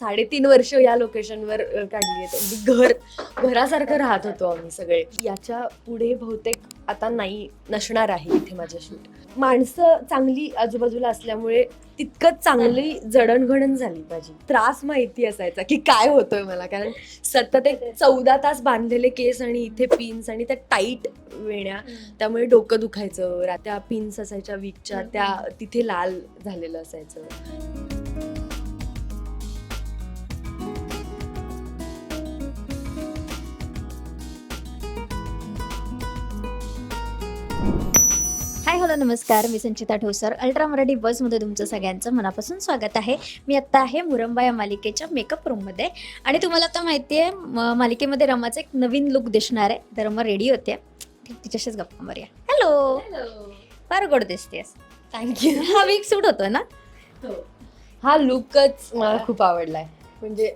साडेतीन वर्ष या लोकेशनवर काढली आहेत. अगदी घर घरासारखं राहत होतो आम्ही सगळे. याच्यापुढे बहुतेक आता नाही नसणार आहे इथे माझं शूट. माणसं चांगली आजूबाजूला असल्यामुळे तितकंच चांगली जडणघडण झाली माझी. त्रास माहिती असायचा की काय होतोय मला कारण सतत एक चौदा तास बांधलेले केस आणि इथे पिन्स आणि त्या टाईट वेण्या त्यामुळे डोकं दुखायचं. त्या पिन्स असायच्या वीकच्या त्या तिथे लाल झालेलं असायचं. हॅलो नमस्कार मी संचिता ठोसर. अल्ट्रा मराठी बसमध्ये तुमचं सगळ्यांचं मनापासून स्वागत आहे. मी आत्ता आहे मुरंबा या मालिकेच्या मेकअप रूममध्ये आणि तुम्हाला आता माहिती आहे मालिकेमध्ये रमाचं एक नवीन लुक दिसणार आहे. तर रमा रेडी होते तिच्याशीच गप्पा मारूया. हॅलो फार गोड दिसतेस. थँक्यू हा वीक सूट होतोय ना? हा. लुकच मला खूप आवडलाय. म्हणजे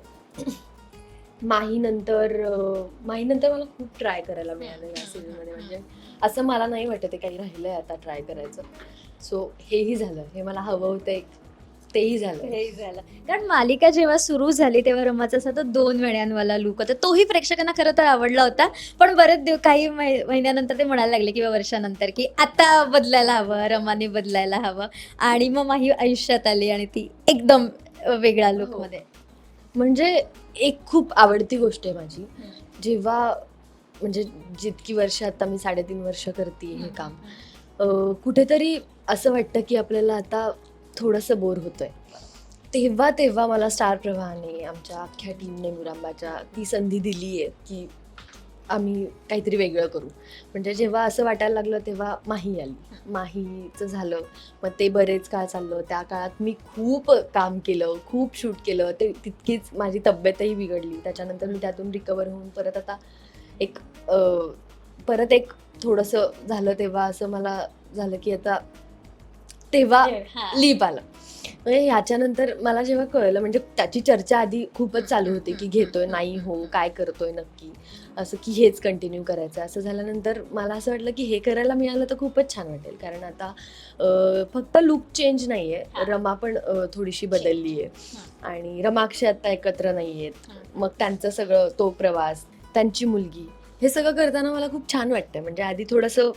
माही नंतर माही नंतर मला खूप ट्राय करायला मिळालं या सिरीजमध्ये म्हणजे असं मला नाही वाटत आहे काही राहिलंय आता ट्राय करायचं. सो हेही झालं. हे मला हवं होतं एक तेही झालं. हे झालं. कारण मालिका जेव्हा सुरू झाली तेव्हा रमाचा असा तो दोन वेळ्यांवाला लुक होता. तोही प्रेक्षकांना खरं तर आवडला होता. पण बरेच दिव काही महिन्यानंतर ते म्हणायला लागले किंवा वर्षानंतर की आता बदलायला हवं रमाने बदलायला हवं. आणि मग माही आयुष्यात आली आणि ती एकदम वेगळ्या लुकमध्ये म्हणजे एक खूप आवडती गोष्ट आहे माझी. जेव्हा म्हणजे जितकी वर्ष आता मी साडेतीन वर्ष करते हे काम अ, कुठेतरी असं वाटतं की आपल्याला आता थोडंसं बोर होतंय. तेव्हा तेव्हा मला स्टार प्रवाहाने आमच्या अख्ख्या टीमने मुरांबाच्या ती संधी दिली आहे की आम्ही काहीतरी वेगळं करू. म्हणजे जेव्हा असं वाटायला लागलं तेव्हा माही आली. माहीचं झालं. मग ते बरेच काळ चाललं. त्या काळात मी खूप काम केलं खूप शूट केलं. ते तितकीच माझी तब्येतही बिघडली. त्याच्यानंतर मी त्यातून रिकवर होऊन परत आता एक परत एक थोडंसं झालं तेव्हा असं मला झालं की आता तेव्हा लीप आलं. म्हणजे ह्याच्यानंतर मला जेव्हा कळलं म्हणजे त्याची चर्चा आधी खूपच चालू होती की घेतोय नाही हो काय करतोय नक्की? असं की हेच कंटिन्यू करायचं. असं झाल्यानंतर मला असं वाटलं की हे करायला मिळालं तर खूपच छान वाटेल. कारण आता फक्त लुक चेंज नाही आहे रमा पण थोडीशी बदलली आहे. आणि रमाक्षी आता एकत्र नाही आहेत मग त्यांचं सगळं तो प्रवास त्यांची मुलगी हे सगळं करताना मला खूप छान वाटतं म्हणजे आधी थोडंसं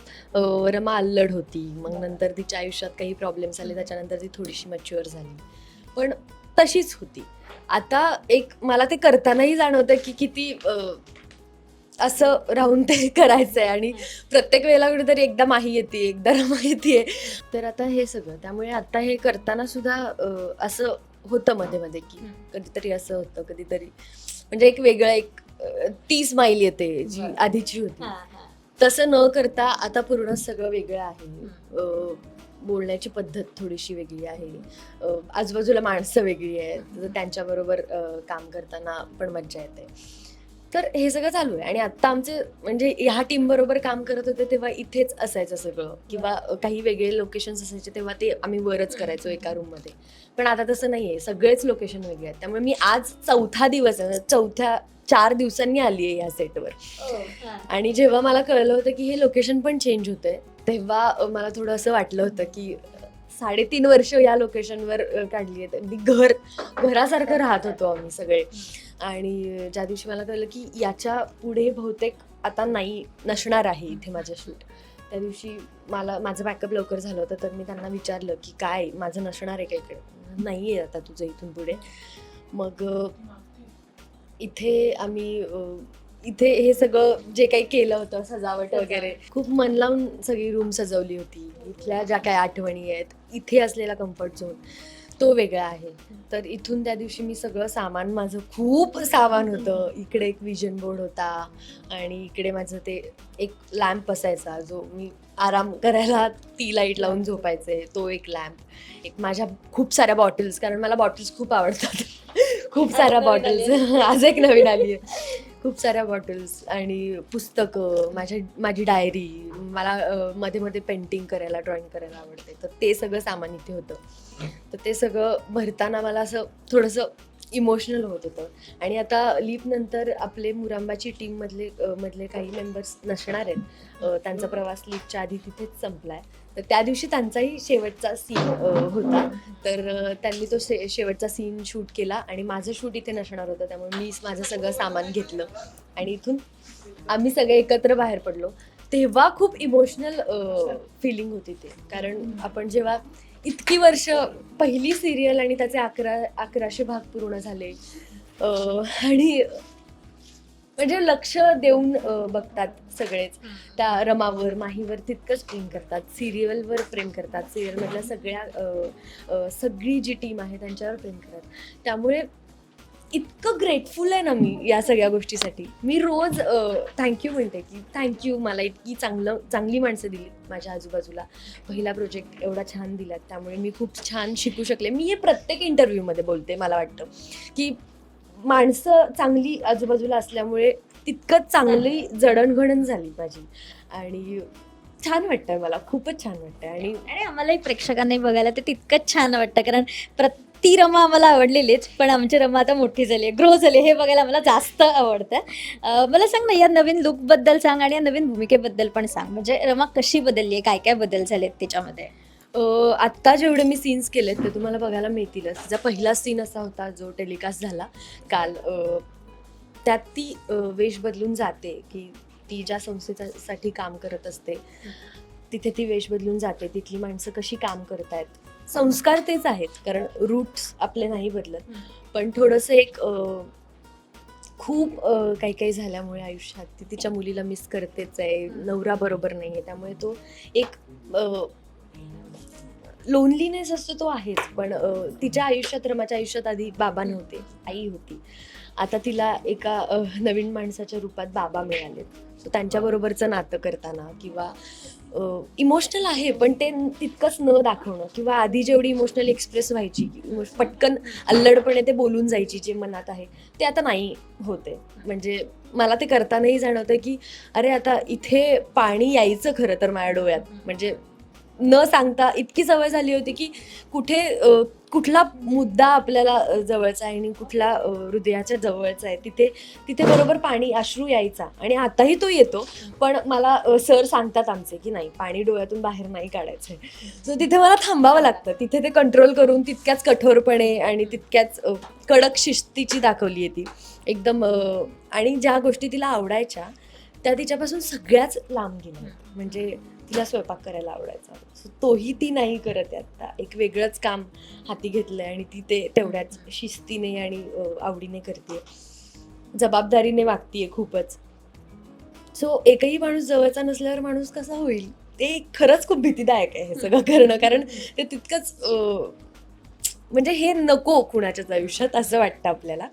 रमा अल्लड होती. मग नंतर तिच्या आयुष्यात काही प्रॉब्लेम्स आले. त्याच्यानंतर ती थोडीशी मच्युअर झाली. पण तशीच होती. आता एक मला ते करतानाही जाणवतं की किती असं राहून ते करायचं आहे आणि प्रत्येक वेळेला कुठेतरी एकदा माही येते एकदा रमा येते. तर आता हे सगळं त्यामुळे आता हे करताना सुद्धा असं होतं मध्ये मध्ये की कधीतरी असं होतं कधीतरी. म्हणजे एक वेगळं एक ती स्माईल येते जी बरं. आधीची होती. तसं न करता आता पूर्ण सगळं वेगळं आहे. अं, बोलण्याची पद्धत थोडीशी वेगळी आहे. अं, आजूबाजूला माणसं वेगळी आहेत. तर त्यांच्याबरोबर अं, काम करताना पण मज्जा येते. तर हे सगळं चालू आहे. आणि आत्ता आमचे म्हणजे ह्या टीम बरोबर काम करत होते तेव्हा इथेच असायचं सगळं. किंवा काही वेगळे लोकेशन्स असायचे तेव्हा ते आम्ही वरच करायचो एका रूममध्ये पण आता तसं नाही आहे सगळेच लोकेशन वेगळे आहेत. त्यामुळे मी आज चौथा दिवस आहे. म्हणजे चौथ्या चार दिवसांनी आली आहे या सेटवर. आणि जेव्हा मला कळलं होतं की हे लोकेशन पण चेंज होतंय तेव्हा मला थोडं असं वाटलं होतं की साडेतीन वर्ष या लोकेशनवर काढली आहेत. अगदी घर घरासारखं राहत होतो आम्ही सगळे. आणि ज्या दिवशी मला कळलं की याच्यापुढे बहुतेक आता नाही नसणार आहे इथे माझं शूट. त्या दिवशी मला माझं बॅकअप लवकर झालं होतं तर मी त्यांना विचारलं की काय? माझं नसणार आहे का इकडे? नाही आहे आता तुझं इथून पुढे. मग इथे आम्ही इथे हे सगळं जे काही केलं होतं सजावट वगैरे. खूप मन लावून सगळी रूम सजवली होती. इथल्या ज्या काही आठवणी आहेत इथे असलेला कम्फर्ट झोन तो वेगळा आहे. तर इथून त्या दिवशी मी सगळं सामान माझं खूप सामान होतं. इकडे एक विजन बोर्ड होता आणि इकडे माझं ते एक लॅम्प असायचा जो मी आराम करायला ती लाइट लावून झोपायचे. तो एक लॅम्प एक माझ्या खूप साऱ्या बॉटल्स कारण मला बॉटल्स खूप आवडतात. खूप साऱ्या बॉटल्स आज एक नवीन आली आहे. खूप साऱ्या बॉटल्स आणि पुस्तकं माझ्या माझी डायरी मला मध्ये मध्ये पेंटिंग करायला ड्रॉइंग करायला आवडते. तर ते सगळं सामान इथे होतं. तर ते सगळं भरताना मला असं थोडंसं इमोशनल होत होतं. आणि आता लीप नंतर आपले मुरांबाची टीम मधले काही मेंबर्स नसणार आहेत. त्यांचा प्रवास लीपच्या आधी तिथेच संपलाय. तर त्या दिवशी त्यांचाही शेवटचा सीन होता. तर त्यांनी तो शे शेवटचा सीन शूट केला आणि माझं शूट इथे नसणार होतं त्यामुळे मी माझं सगळं सामान घेतलं. आणि इथून आम्ही सगळे एकत्र बाहेर पडलो. तेव्हा खूप इमोशनल फिलिंग होती ते. कारण आपण जेव्हा इतकी वर्ष पहिली सिरियल आणि त्याचे अकरा अकराशे भाग पूर्ण झाले आणि म्हणजे लक्ष देऊन बघतात सगळेच. त्या रमावर माहीवर तितकंच प्रेम करतात. सिरियलवर प्रेम करतात. सिरियलमधल्या सगळ्या सगळी जी टीम आहे त्यांच्यावर प्रेम करतात. त्यामुळे इतकं ग्रेटफुल आहे ना मी या सगळ्या गोष्टीसाठी. मी रोज थँक्यू म्हणते की थँक्यू मला इतकी चांगलं चांगली माणसं दिली माझ्या आजूबाजूला. पहिला प्रोजेक्ट एवढा छान दिलात त्यामुळे मी खूप छान शिकू शकले. मी हे प्रत्येक इंटरव्ह्यूमध्ये बोलते मला वाटतं. की माणसं चांगली आजूबाजूला असल्यामुळे तितकंच चांगली जडणघडण झाली माझी. आणि छान वाटतंय मला खूपच छान वाटतंय. आणि आणि आम्हालाही प्रेक्षकांनी बघायला ते तितकंच छान वाटतं कारण प्रति रमा आम्हाला आवडलेलीच पण आमची रमा आता मोठी झाली आहे ग्रो झाली हे बघायला मला जास्त आवडतं. मला सांग ना या नवीन लुकबद्दल सांग आणि या नवीन भूमिकेबद्दल पण सांग. म्हणजे रमा कशी बदलली आहे काय काय बदल झालेत त्याच्यामध्ये आत्ता जेवढे मी सीन्स केलेत ते तुम्हाला बघायला मिळतीलच. तिचा पहिला सीन असा होता जो टेलिकास्ट झाला काल त्यात ती वेश बदलून जाते की ती ज्या संस्थेसाठी काम करत असते तिथे ती वेश बदलून जाते तिथली माणसं कशी काम करत आहेत संस्कार तेच आहेत कारण रूट्स आपले नाही बदलत. पण थोडंसं एक खूप काही काही झाल्यामुळे आयुष्यात ती तिच्या मुलीला मिस करतेच आहे नवरा बरोबर नाही आहे त्यामुळे तो एक लोनलीनेस असतो तो आहेच पण तिच्या आयुष्यात रमाच्या आयुष्यात आधी बाबा नव्हते आई होती. आता तिला एका नवीन माणसाच्या रूपात बाबा मिळाले सो त्यांच्याबरोबरचं नातं करताना किंवा इमोशनल आहे पण ते तितकंच न दाखवणं किंवा आधी जेवढी इमोशनल एक्सप्रेस व्हायची पटकन अल्लडपणे ते बोलून जायची जे मनात आहे ते आता नाही होते. म्हणजे मला ते करतानाही जाणवतं की अरे आता इथे पाणी यायचं खरं तर माझ्या डोळ्यात. म्हणजे न सांगता इतकी सवय झाली होती की कुठे कुठला मुद्दा आपल्याला जवळचा आहे आणि कुठला हृदयाच्या जवळचा आहे तिथे तिथे बरोबर पाणी अश्रू यायचा आणि आताही तो येतो पण मला सर सांगतात आमचे की नाही पाणी डोळ्यातून बाहेर नाही काढायचं सो तिथे मला थांबावं लागतं तिथे ते कंट्रोल करून तितक्याच कठोरपणे आणि तितक्याच कडक शिस्तीची दाखवली आहे ती. एकदम आणि ज्या गोष्टी तिला आवडायच्या त्या तिच्यापासून सगळ्याच लांब गेल्या. म्हणजे तिला स्वयंपाक करायला आवडायचा. सो तोही ती नाही करत आहे आता. एक वेगळंच काम हाती घेतलंय आणि ती ते तेवढ्याच शिस्तीने आणि आवडीने करते. जबाबदारीने वागतीये खूपच. सो एकही माणूस जवळचा नसल्यावर माणूस कसा होईल? ते खरंच खूप भीतीदायक आहे हे सगळं करणं. कारण ते तितकंच म्हणजे हे नको कुणाच्याच आयुष्यात असं वाटतं आपल्याला.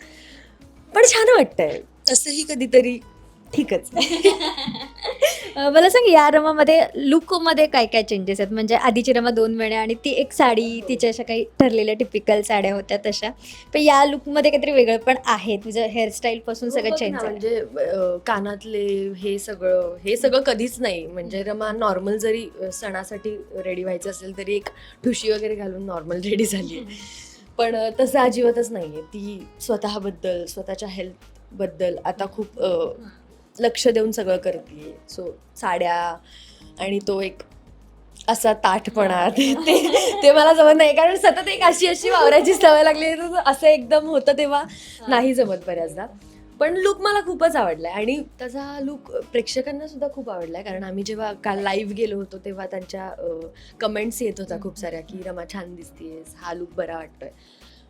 पण छान वाटतंय. तसंही कधीतरी ठीकच मला सांग या रमामध्ये लुकमध्ये काय काय चेंजेस आहेत? म्हणजे आधीची रमा दोन वेळा आणि ती एक साडी तिच्या अशा काही ठरलेल्या टिपिकल साड्या होत्या तशा. पण या लुकमध्ये काहीतरी वेगळं पण आहे. तुझं हेअरस्टाईल पासून सगळं चेंज म्हणजे कानातले हे सगळं हे सगळं कधीच नाही. म्हणजे रमा नॉर्मल जरी सणासाठी रेडी व्हायचं असेल तरी एक ठुशी वगैरे घालून नॉर्मल रेडी झाली पण तसं अजिबातच नाहीये. ती स्वतःबद्दल स्वतःच्या हेल्थबद्दल आता खूप लक्ष देऊन सगळं करते. सो साड्या आणि तो एक असा ताठपणा ते ते- ते मला जमत नाही. कारण सतत एक अशी अशी वावरायची सवय लागली. तर असं एकदम होतं तेव्हा नाही जमत बऱ्याचदा. पण लुक मला खूपच आवडलाय. आणि त्याचा लुक प्रेक्षकांना सुद्धा खूप आवडलाय. कारण आम्ही जेव्हा काल लाईव्ह गेलो होतो तेव्हा त्यांच्या कमेंट्स येत होत्या खूप साऱ्या की रमा छान दिसतेस हा लुक बरा वाटतोय.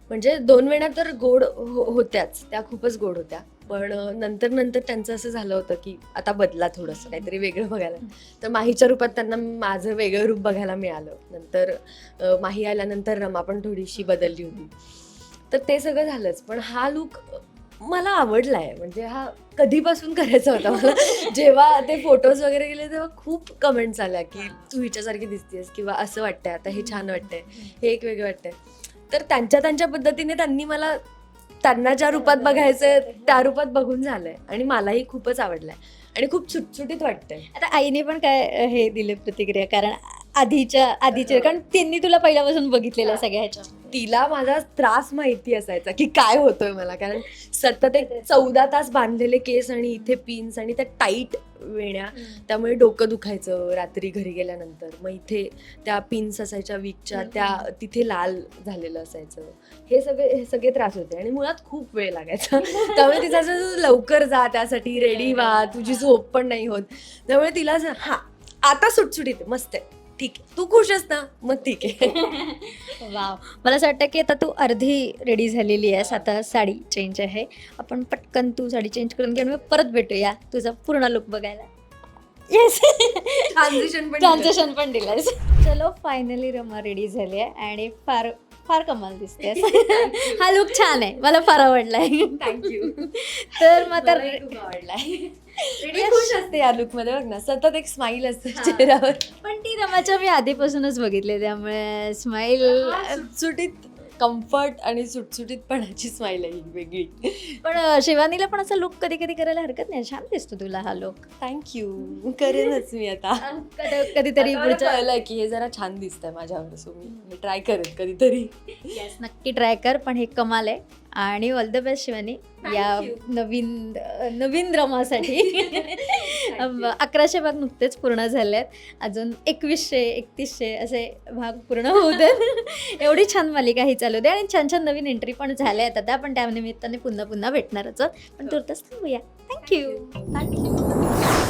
म्हणजे दोन वेळा तर गोड हो- होत्याच. त्या खूपच गोड होत्या. पण नंतर नंतर त्यांचं असं झालं होतं की आता बदला थोडंसं काहीतरी वेगळं बघायला. तर माहीच्या रूपात त्यांना माझं वेगळं रूप बघायला मिळालं. नंतर माही आल्यानंतर रमा पण थोडीशी बदलली होती. तर ते सगळं झालंच. पण हा लुक मला आवडला आहे म्हणजे हा कधीपासून करायचा होता मला? जेव्हा ते फोटोज वगैरे गेले तेव्हा खूप कमेंट्स आल्या की तू हिच्यासारखी दिसतेस किंवा असं वाटतंय आता हे छान वाटतंय हे एक वेगळं वाटतंय. तर त्यांच्या त्यांच्या पद्धतीने त्यांनी मला त्यांना ज्या रूपात बघायचंय त्या रूपात बघून झालंय. आणि मलाही खूपच आवडलंय. आणि खूप सुटसुटीत वाटतंय. आता आईने पण काय हे दिले प्रतिक्रिया? कारण आधीच्या आधीचे कारण त्यांनी तुला पहिल्यापासून बघितलेलं सगळ्या ह्याच्या तिला माझा त्रास माहिती असायचा की काय होतोय मला कारण सतत एक चौदा तास बांधलेले केस आणि इथे पिन्स आणि त्या टाईट वेण्या त्यामुळे डोकं दुखायचं रात्री घरी गेल्यानंतर. मग इथे त्या पिन्स असायच्या वीकच्या त्या तिथे लाल झालेलं असायचं. हे सगळे हे सगळे त्रास होते आणि मुळात खूप वेळ लागायचा. त्यामुळे तिचा लवकर जा त्यासाठी रेडी व्हा तुझी झोप पण नाही होत. त्यामुळे तिला हा आता सुटसुटीत मस्त आहे. ठीक आहे. तू खुश आहेस ना? मग ठीक आहे. वाव. मला असं वाटतं की आता तू अर्धी रेडी झालेली आहेस. आता साडी चेंज आहे. आपण पटकन तू साडी चेंज करून घे आणि मग परत भेटूया तुझा पूर्ण लुक बघायला. येस ट्रान्झिशन पण ट्रान्झेशन पण दिलंस चलो फायनली रमा रेडी झाली आहे आणि फार फार कमाल दिसते. हा लुक छान आहे. मला फार आवडलाय. थँक्यू तर मग आता खूप आवडलाय. मी खुश असते या लुकमध्ये. बघ ना सतत एक स्माइल असते चेहऱ्यावर. पण ती रमाच्या मी आधीपासूनच बघितले त्यामुळे स्माईल सुटसुटीत कम्फर्ट आणि सुटसुटीतपणाची स्माइल आहे ही वेगळी. पण अं, शिवानीला पण असा लुक कधी कधी करायला हरकत नाही. छान दिसतो तुला हा लुक थँक्यू करेनच मी आता. कधीतरी आता मला पुढच्या कळलंय की हे जरा छान दिसतंय माझ्यावर सो मी ट्राय करेन कधीतरी. Yes, नक्की ट्राय कर पण हे कमाल आहे. आणि ऑल द बेस्ट शिवानी. या you. नवीन नवीन रमासाठी अकराशे भाग नुकतेच पूर्ण झाले आहेत अजून एकवीसशे एकतीसशे असे भाग पूर्ण होऊ देत. एवढी छान मालिका ही चालू दे आणि छान छान नवीन एंट्री पण झाल्या आहेत. आता आपण त्या निमित्ताने पुन्हा पुन्हा भेटणारच. पण तुर्तच थांबूया. Thank you thank you